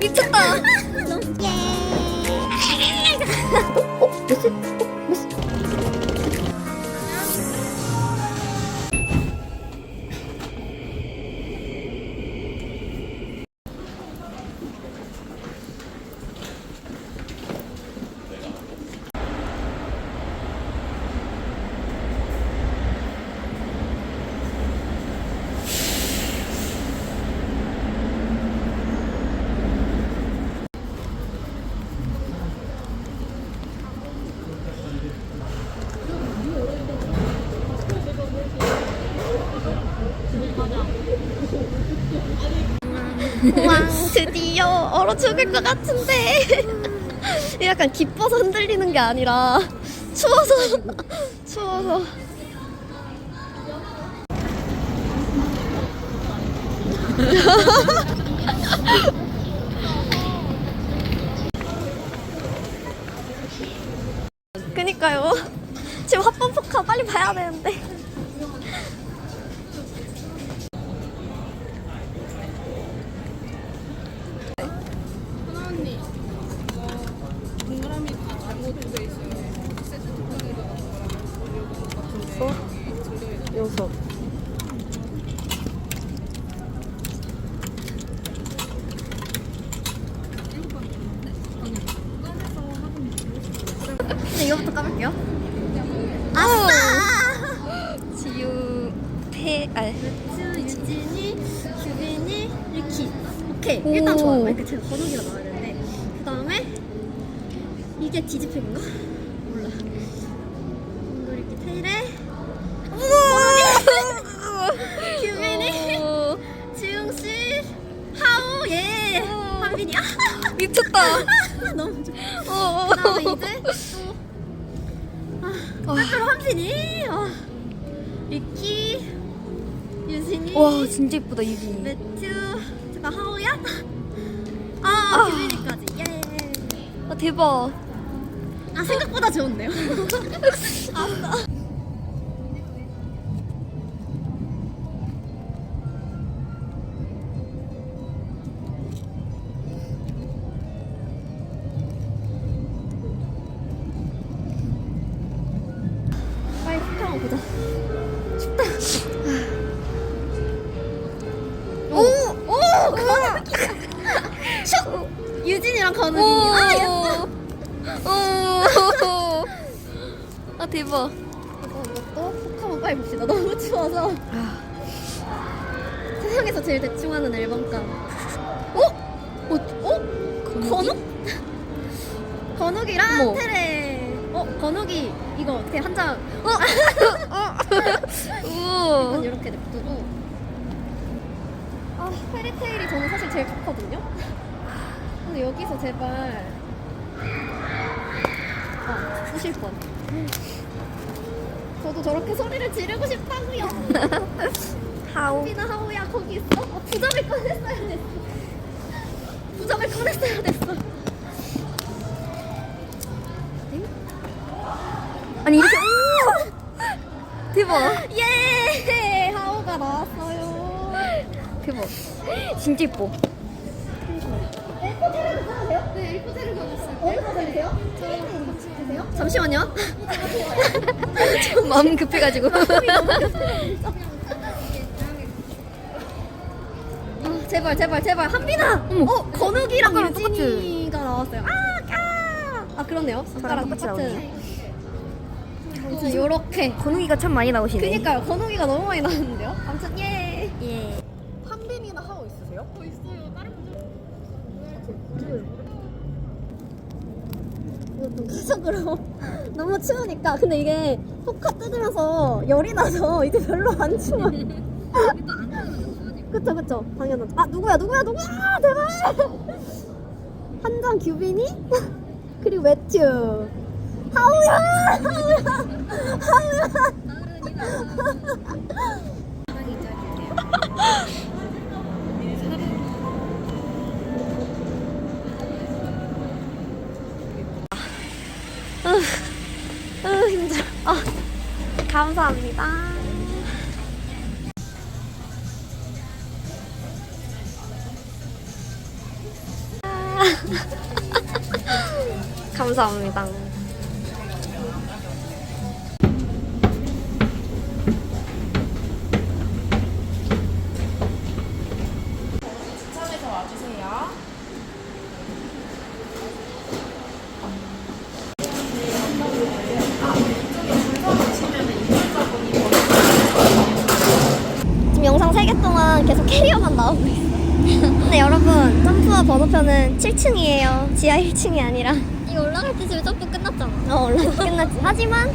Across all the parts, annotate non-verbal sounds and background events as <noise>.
미쳤다. <laughs> 우 <laughs> 왕 드디어 얼어 죽을 것 같은데. <laughs> 약간 기뻐서 흔들리는 게 아니라 추워서 <laughs> 추워서. <laughs> 그니까요. 지금 합방 포카 빨리 봐야 되는데 이게 디지팩인가? 몰라. 이거 이렇게 테일에, 규빈이, 지웅 씨, 하우, 예! 한빈이, 아! 미쳤다. <laughs> 너무 좋아. 어, 그 다음에 이제 또 아, 빼빼로 한빈이 아, 리키 유진이 와 진짜 이쁘다 유빈이. 매튜 잠깐 하우야 아 규빈이까지 예. 아 대박. 아 생각보다 좋은데요 <laughs> 아싸 빨리 슈트 한번 보자 춥다 오! 오! 건욱이 슉! <laughs> 유진이랑 건욱이 아 대박. 이거 이것도 속 한번 빨리 봅시다 너무 추워서 세상에서 제일 대충 하는 앨범감 어? 어? 어? 건욱? 건욱이랑 어머. 테레 어? 건욱이 이거 어떻게 한 장 어? <laughs> <laughs> 우와. 이건 이렇게 냅두고 아 페리테일이 저는 사실 제일 좋거든요 근데 여기서 제발 아 부실 뻔 저도 저렇게 소리를 지르고 싶다고요 <laughs> 하오. 피나 하우야 거기 있어? 어, 부적을 꺼냈어야 됐어 부적을 꺼냈어야 됐어 아니 이렇게 오. 대박. 예 하우가 나왔어요 대박. 진짜 이뻐. 엘코제를 가도 돼요? 네, 가고 있어요. 어디서 들리세요? 들리세요? 잠시만요. <laughs> 마음 급해가지고. 아, 제발, 제발, 제발. 한빈아! 어머. 어, 건욱이랑. 유진이가 나왔어요. 아, 까! 아, 그렇네요. 똑같이 똑같은. 요렇게. 건웅이가 참 많이 나오시네. 그니까요. 건욱이가 너무 많이 나왔는데요? 아무튼 예. 예. 이것도 계속으로 <laughs> 너무 추우니까 근데 이게 포카 뜯으면서 열이 나서 <laughs> 이제 별로 안 추워. <laughs> 그쵸 그쵸 당연하죠. 아 누구야 누구야 누구야 제발. 한 장 규빈이 그리고 매튜 하우야 하우야 하우야. 감사합니다. 차에서 와주세요. 지금 영상 3개 동안 계속 캐리어만 나오고 있어. <laughs> 근데 여러분, 점프와 번호표는 7층이에요. 지하 1층이 아니라. 이거 올라갈 때 지금 점프 끝났잖아. 어, 올라갈 때 끝났지. 하지만,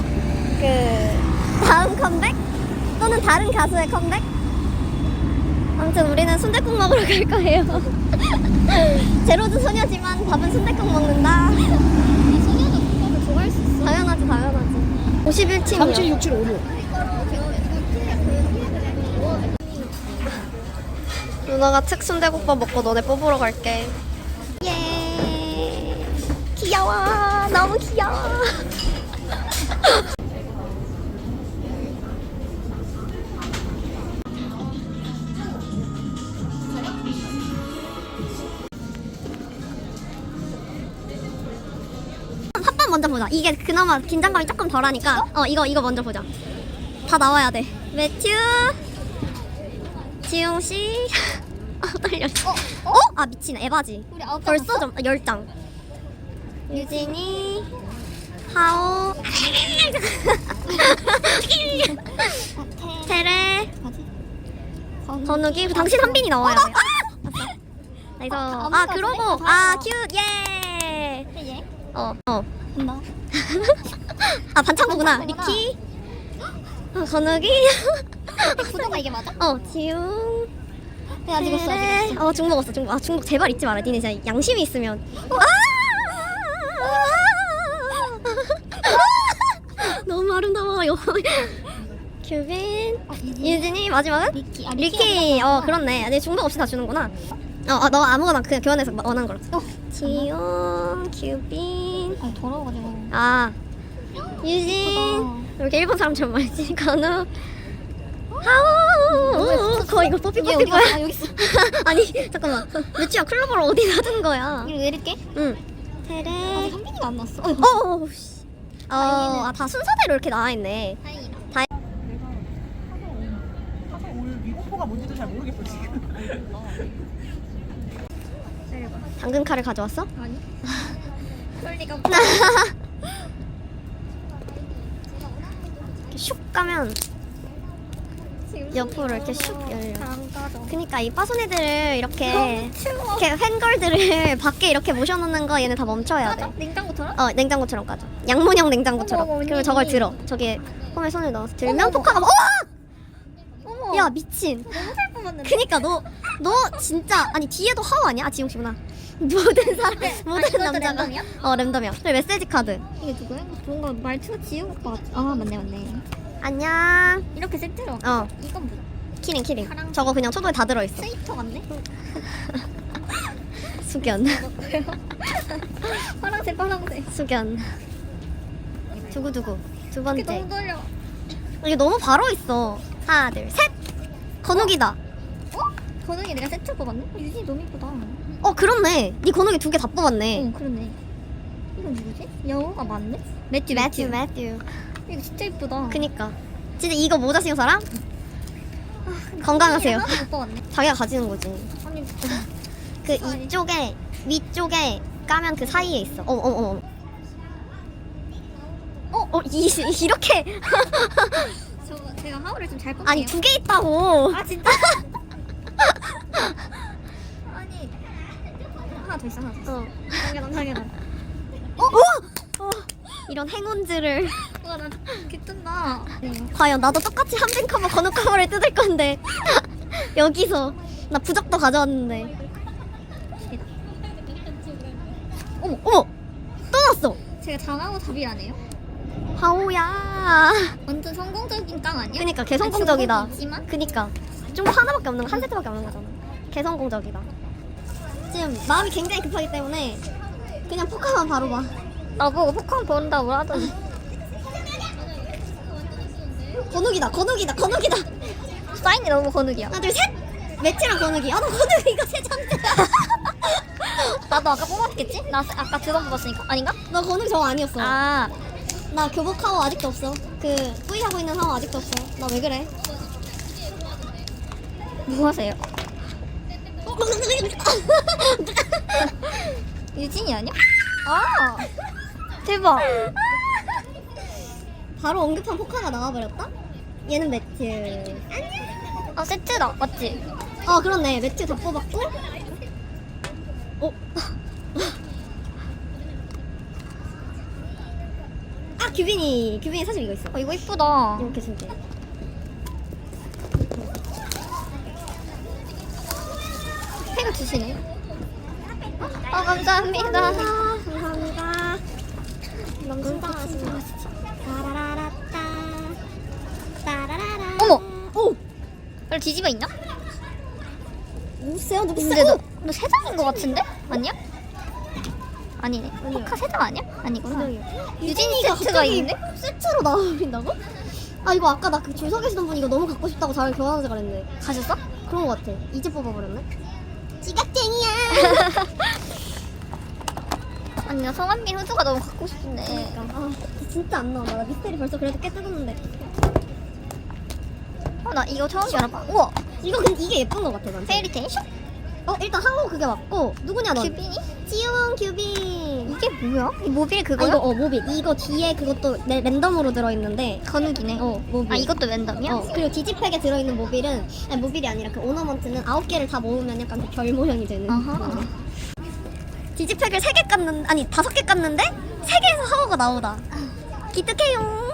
그, 다음 컴백? 또는 다른 가수의 컴백? 아무튼 우리는 순댓국 먹으러 갈 거예요. <laughs> 제로드 소녀지만 밥은 순댓국 먹는다. 소녀도 국밥을 좋아할 수 있어? 당연하지, 당연하지. 51층이요. 376756. 누나가 특순대국밥 먹고 너네 뽑으러 갈게. 예. 귀여워. 너무 귀여워. 핫밤 먼저 보자. 이게 그나마 긴장감이 조금 덜하니까. 어, 이거 이거 먼저 보자. 다 나와야 돼. 매튜, 지용 씨. <laughs> 아 떨려. 어? 아 미친 에바지. 벌써 좀열 장. 유진이, 하오, 테레, 건욱이. 당신 한빈이 나와야 돼. 그래서 아 그러고 아 큐 예. 어 어. <laughs> 아 반창고구나. 리키. 아 건욱이. 구도가 이게 맞아? 어 지웅. 네, 아직 없어, 아직 테레. 어 중복 없어 중복. 아 중복 제발 잊지 마라. 니네 진짜 양심이 있으면. 아! 너무 아름다워요. 규빈, 유진이 마지막은 리키. 아, 리키. 어 그렇네. 내 중복 없이 다 주는구나. 어, 어, 너 아무거나 그냥 교환해서 원하는 걸로. 어. 지용, 규빈, 아, 더러워가지고. 아 유진. 이렇게 일본 사람처럼 말지. <laughs> 건우. 하우. 거의 이거 뽀삐 이게 뽀삐 어디 뭐야? 갔어? 아, 여기 있어. <laughs> 아니 잠깐만. 매치야 클로버를 어디 놔둔 거야? 이거 내릴게. 응. 아직 테레. 한 bin이가 안 났어. 어, 어, 어, 씨. 어, 여기는- 아, 다 순서대로 이렇게 나와 있네. 다행이다. 사실 오늘 미국포가 뭔지도 잘 모르겠어 지금. 당근 칼을 가져왔어? 아니. <laughs> 그럴 리가 <laughs> 이렇게 슉 가면 옆으로 이렇게 슉 열려. 안 가져. 그니까 이 빠소네들을 이렇게 이렇게 팬걸들을 <laughs> 밖에 이렇게 모셔놓는 거 얘네 다 멈춰야 돼. 가져? 냉장고처럼? 어 냉장고처럼 까져. 양문형 냉장고처럼. 어머, 어머, 그리고 언니. 저걸 들어. 저기 홈에 손을 넣어서 들면 어머, 포카가 어머. 어! 야 미친. 너무 잘 뽑았는데. 그니까 너 너 진짜 아니 뒤에도 하우 아니야? 아 지용 씨구나. <laughs> 모든 사람 모든 이것도 남자가 랜덤이야? 어 랜덤이야. 그리고 메시지 카드. 이게 누구야? 뭔가 말투가 지우 오빠 같아. 아, 맞네, 맞네. 안녕. 이렇게 세트로. 어 이건 뭐야? 키링 키링. 파랑- 저거 그냥 초도에 다 들어있어. 스위터 같네? <laughs> 숙연. <laughs> 파랑색, 파랑색. 숙연. 두구두구. 두 이게 번째. 너무 떨려. 이게 너무 바로 있어. 하나 둘 셋. 건욱이다. 어? 건웅이 내가 세트 뽑았네? 유진이 너무 이쁘다. 어 그렇네. 네 건욱이 두 개 다 뽑았네. 응, 그러네. 이건 누구지? 여우가 맞네? 매튜, 매튜 매튜. 이거 진짜 이쁘다. 그니까. 진짜 이거 모자 쓴 사람? 건강하세요. 자기가 가지는 거지. 아니, 그 이쪽에 위쪽에 까면 그 사이에 있어. 어머 어머 어머. 어, 어, 이, 이렇게 <laughs> 저 제가 하울을 좀 잘 뽑게요. 아니 두 개 있다고. 아 진짜? 아니 하나 더 있어 하나 더 있어. 어. 당연한 당연한. 어, 어. 어. 이런 행운들을 와나 기쁜다. 과연 나도 똑같이 한빈 커버 건우 커버를 뜯을 건데. 여기서 나 부적도 가져왔는데. 어머 어머! 또 났어! 제가 장하고 답이라네요. 하오야. 완전 성공적인 깡 아니야? 그니까 개성공적이다. 성공이지만? 그니까. 좀 하나밖에 없는 거한 세트밖에 없는 거잖아. 개성공적이다. 지금 마음이 굉장히 급하기 때문에 그냥 포카만 바로 봐 나보고 포커 본다고 하더니 건욱이다 건욱이다 건욱이다 사인이 너무 건욱이야. 하나 둘셋 매치랑 건욱이 아나 건욱이 이거 세 장째야 <laughs> 나도 너 아까 뽑았겠지? 나 아까 두 번 뽑았으니까 아닌가? 너 건우 저 아니었어. 아 나 교복 하고 아직도 없어. 그 뿌이하고 있는 상어 아직도 없어. 나 왜 그래? 뭐 하세요? <laughs> 유진이 아니야? 아 대박 <laughs> 바로 언급한 포카가 나와버렸다? 얘는 매튜. 아 세트다 맞지? 어 그렇네. 매튜 다 뽑았고. 어? <laughs> 아 규빈이. 규빈이 사실 이거 있어. 어 이거 이쁘다 이렇게 줄게. 팩을 주시네 아 감사합니다. 어머! 오! 그래 뒤집어 있냐? 누구세요? 근데? 너, 너 세장인 것 같은데? 아니야? 아니네 포카 세장 아니야? 아니구나 유진이가 세트가 있는데? 세트로 나와버린다고? 아 이거 아까 나 그 줄 서 계시던 분 이거 너무 갖고 싶다고 자를 교환하자 그랬는데 가셨어? 그런 거 같아 이제 뽑아버렸네 지각쟁이야 아니 나 성한빈 후드가 너무 갖고 싶은데. 아 진짜 안 나와. 나 미스테리 벌써 그래도 깨 뜯었는데. 어, 나 이거 처음 알아봐. 우와. 이거 근데 이게 예쁜 거 같아 난 페이리 텐션? 어 일단 한국 그게 맞고. 누구냐 너 규빈이? 지용 규빈. 이게 뭐야? 이 모빌 아 그거야? 이거 어 모빌. 이거 뒤에 그것도 내, 랜덤으로 들어있는데. 건욱이네. 어 모빌. 아 이것도 랜덤이야? 어, 그리고 디지팩에 들어있는 모빌은 아니 모빌이 아니라 그 오너먼트는 아홉 개를 다 모으면 약간 그 별 모양이 되는 아하. 디지팩을 세개 깠는 아니 다섯 개 깠는데 세 개에서 하워가 나오다 기특해요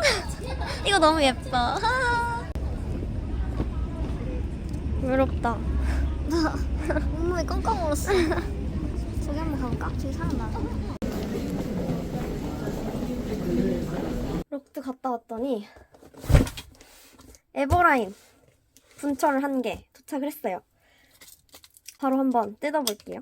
이거 너무 예뻐 하. <laughs> 외롭다 나 온몸이 깜깜 얼었어 저기 한번 가볼까? 저기 사람 많아 록드 갔다 왔더니 에버라인 분철 한개 도착을 했어요. 바로 한번 뜯어볼게요.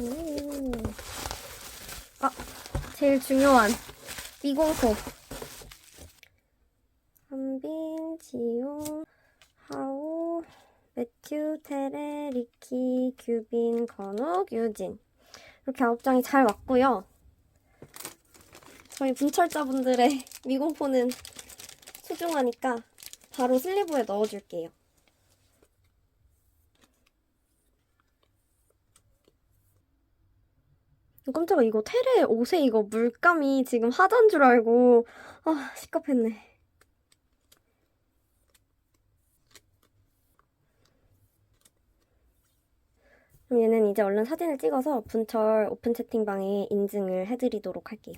오. 아, 제일 중요한 미공포. 한빈, 지용, 하오, 매튜, 테레, 리키, 규빈, 건욱, 유진 이렇게 아홉 장이 잘 왔고요. 저희 분철자분들의 <laughs> 미공포는 소중하니까 바로 슬리브에 넣어줄게요. 깜짝아 이거 테레 옷에 이거 물감이 지금 하단 줄 알고 아 시겁했네. 그럼 얘는 이제 얼른 사진을 찍어서 분철 오픈 채팅방에 인증을 해드리도록 할게요.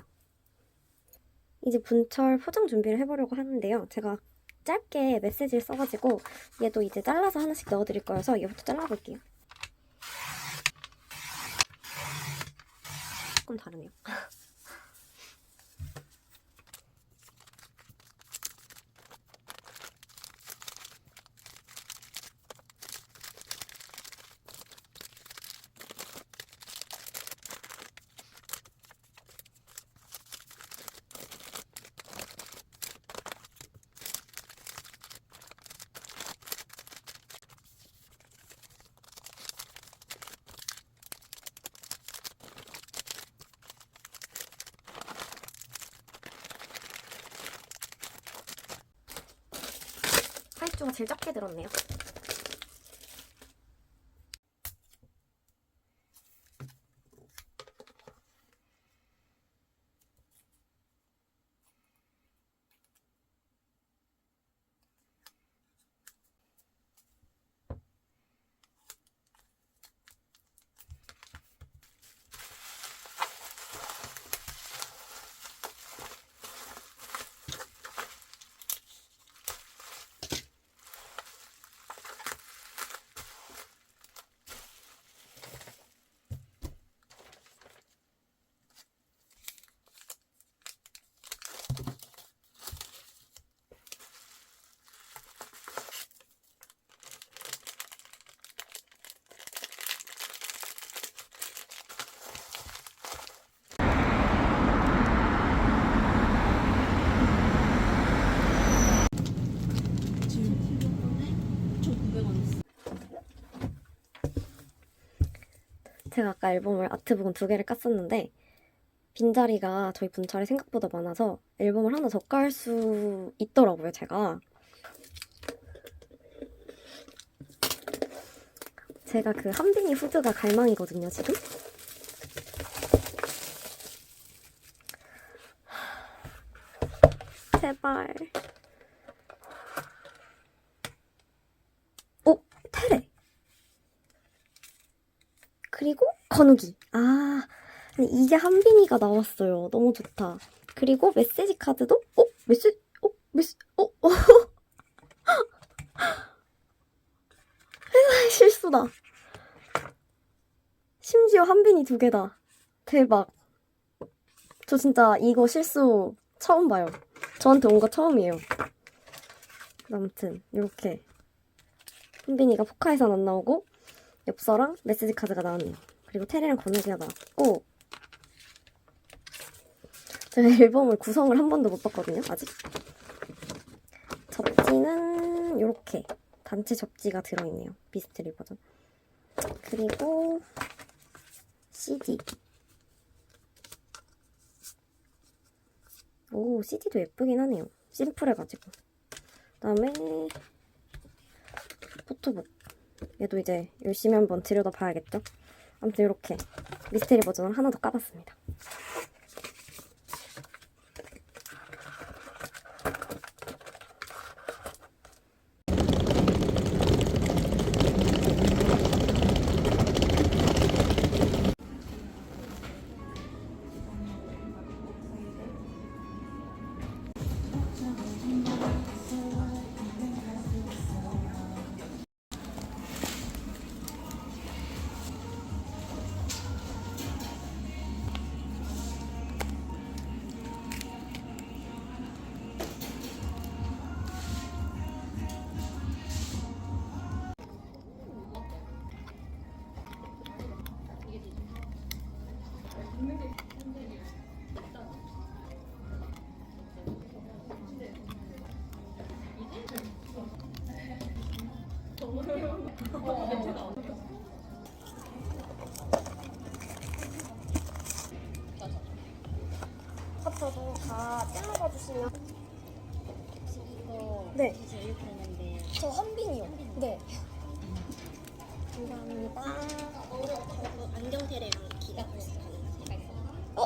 이제 분철 포장 준비를 해보려고 하는데요. 제가 짧게 메시지를 써가지고 얘도 이제 잘라서 하나씩 넣어드릴 거여서 얘부터 잘라볼게요. 조금 다르네요. <laughs> 제일 작게 들었네요. 제가 아까 앨범을 아트북은 두 개를 깠었는데 빈자리가 저희 분철이 생각보다 많아서 앨범을 하나 더 깔 수 있더라고요, 제가. 제가 그 한빈이 후드가 갈망이거든요, 지금. 제발. 오, 테레. 그리고 건우기. 아, 이게 한빈이가 나왔어요. 너무 좋다. 그리고 메시지 카드도, 어? 메시지, 어? 메시, 어? 어? <laughs> 회사의 실수다. 심지어 한빈이 두 개다. 대박. 저 진짜 이거 실수 처음 봐요. 저한테 온 거 처음이에요. 아무튼 이렇게 한빈이가 포카에선 안 나오고 엽서랑 메시지 카드가 나왔네요. 그리고 테레랑 건우기가 나왔고 제가 <laughs> 앨범을 구성을 한 번도 못 봤거든요. 아직. 접지는 이렇게 단체 접지가 들어있네요. 미스테리 버전. 그리고 CD. 오, CD도 예쁘긴 하네요. 심플해가지고. 그다음에 포토북. 얘도 이제 열심히 한번 들여다 봐야겠죠? 아무튼 이렇게 미스테리 버전을 하나 더 까봤습니다.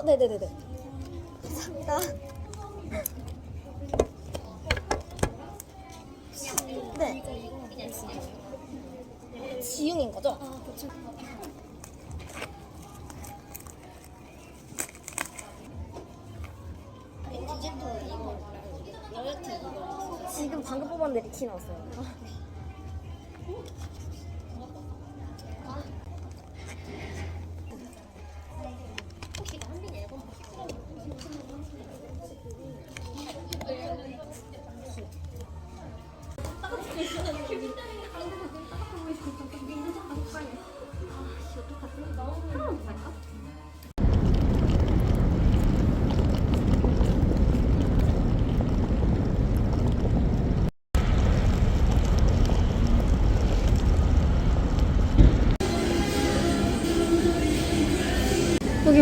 네네네네. 감사합니다. 네. 지웅인 거죠? 아, 그렇죠. 지금 방금 뽑았는데 리키 나왔어요.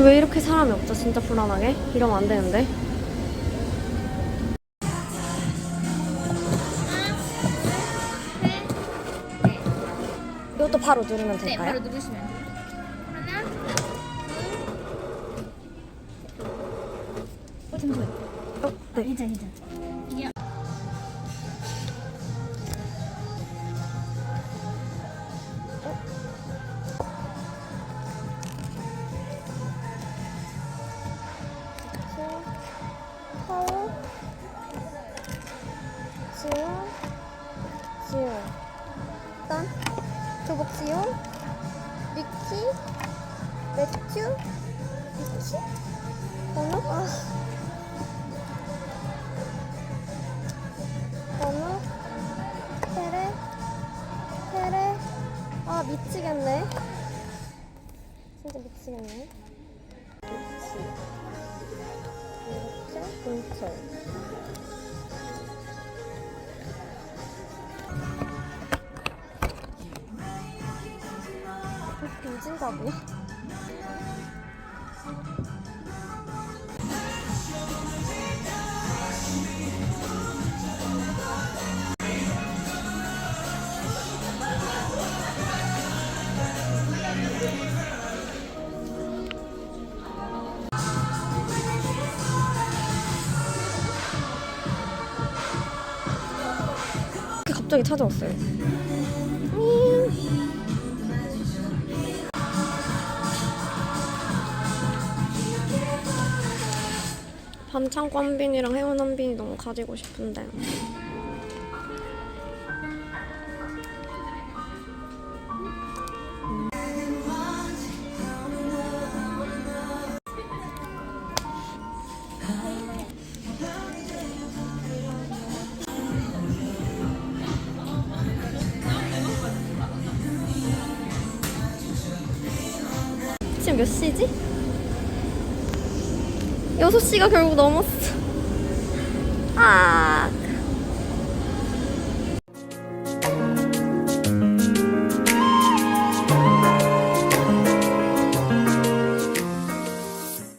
왜 이렇게 사람이 없죠? 진짜 불안하게? 이러면 안 되는데. 이것도 바로 누르면 네, 될까요? 바로 누르시면 돼요. 하나, 어, 네. 괜찮아, 괜찮아. 도진다고? 갑자기 찾아왔어요. 창고 한 빈이랑 해운 한 빈이 너무 가지고 싶은데. 지금 몇 시지? 6시가 결국 넘었어. 아,